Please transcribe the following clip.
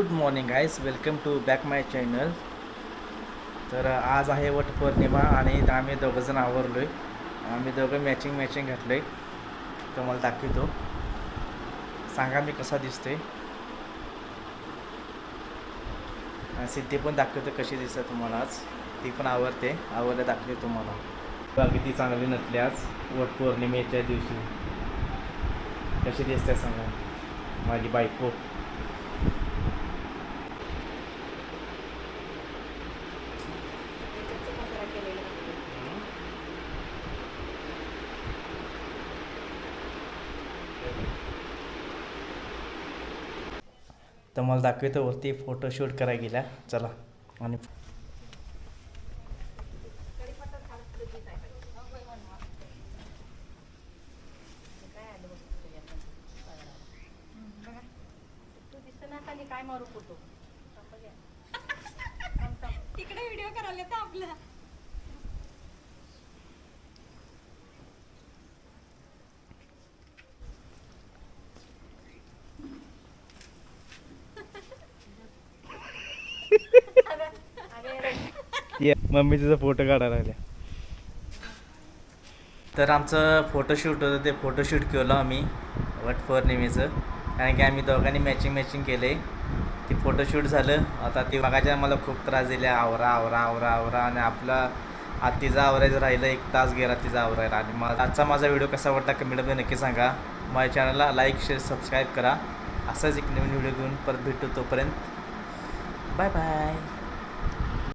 Good morning guys welcome to back my channel तर आज आहे वटपौर्णिमा आणि आम्ही दोघंजण आवरलो आहे आम्ही दोघं मॅचिंग मॅचिंग घातलं आहे तुम्हाला दाखवतो. सांगा मी कसा दिसतोय. सिद्धी पण दाखवतो कशी दिसते तुम्हाला आज. ती पण आवडते आवडलं दाखवते तुम्हाला. बाकी ती चांगली नसली आज वटपौर्णिमेच्या दिवशी. कशी दिसते सांगा. माझी बायको. तर मला दाखवतो वरती फोटोशूट करायला गेल्या चला. आणि तू ना काय मारू फोटो तिकडे व्हिडिओ करायला तर आपला. ये मम्मी तिचा फोटो काढायला लागल्या तर आमचं फोटोशूट होतं ते फोटोशूट केलं आम्ही वट पौर्णिमेचं. कारण की आम्ही दोघांनी मॅचिंग मॅचिंग केले. ते फोटोशूट झालं. आता ती बघायच्या मला खूप त्रास दिला. आवरा आवरा आवरा आवरा. आणि आपला आज तिचा आवरायचं राहिलं एक तास गेला तिचा आवरायला आणि मला आजचा माझा व्हिडिओ कसा वाटला कमेंटमध्ये नक्की सांगा. माझ्या चॅनलला लाईक शेअर सबस्क्राईब करा. असाच एक नवीन व्हिडिओ घेऊन परत भेटतो तोपर्यंत. Bye bye